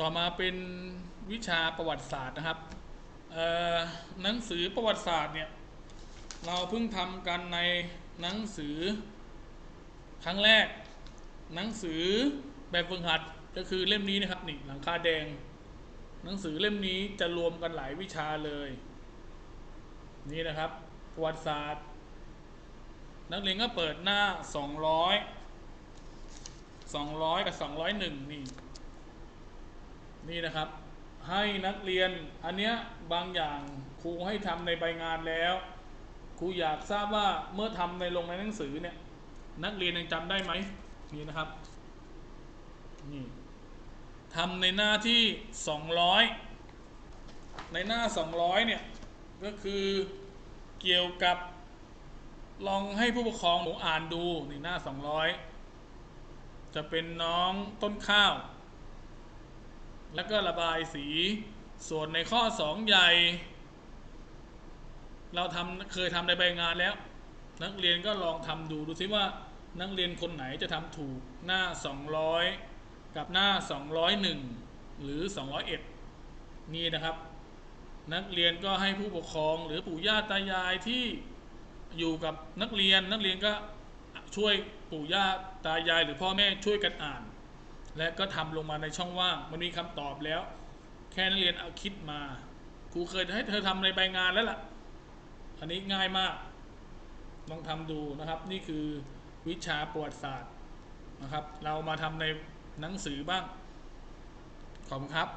ต่อมาเป็นวิชาประวัติศาสตร์นะครับเอ่อหนังสือประวัติศาสตร์เนี่ยเราเพิ่งทำกันในหนังสือครั้งแรก หนังสือแบบฝึกหัดก็คือเล่มนี้นะครับนี่หลังคาแดง หนังสือเล่มนี้จะรวมกันหลายวิชาเลย นี่นะครับประวัติศาสตร์ นักเรียนก็เปิดหน้า 200 200 กับ 201 นี่ นี่นะครับ ให้นักเรียนอันเนี้ยบางอย่างครูให้ทำในใบงานแล้วครูอยากทราบว่าเมื่อทำในลงในหนังสือเนี่ย นักเรียนยังจำได้ไหมนี่นะครับนี่ทำในหน้าที่ 200 ในหน้า 200เนี่ยก็คือเกี่ยวกับลองให้ผู้ปกครองหนูอ่านดูในหน้า 200 จะเป็นน้องต้นข้าว แล้วก็ระบายสี ส่วนในข้อ 2 ใหญ่ เราทำเคยทำในใบงานแล้ว นักเรียนก็ลองทำดูดูซิว่านักเรียนคนไหนจะทำถูกหน้า 200 กับหน้า 201 หรือ 201 นี่นะครับ นักเรียนก็ให้ผู้ปกครองหรือปู่ย่าตายายที่อยู่กับนักเรียนนักเรียนก็ช่วยปู่ย่าตายายหรือพ่อแม่ช่วยกันอ่าน และก็ทำลงมาในช่องว่าง มันมีคำตอบแล้ว แค่นักเรียนเอาคิดมาครูเคยให้เธอทำในใบงานแล้วล่ะ อันนี้ง่ายมากลองทำดูนะครับ นี่คือวิชาประวัติศาสตร์นะครับ เรามาทำในหนังสือบ้าง ขอบคุณครับ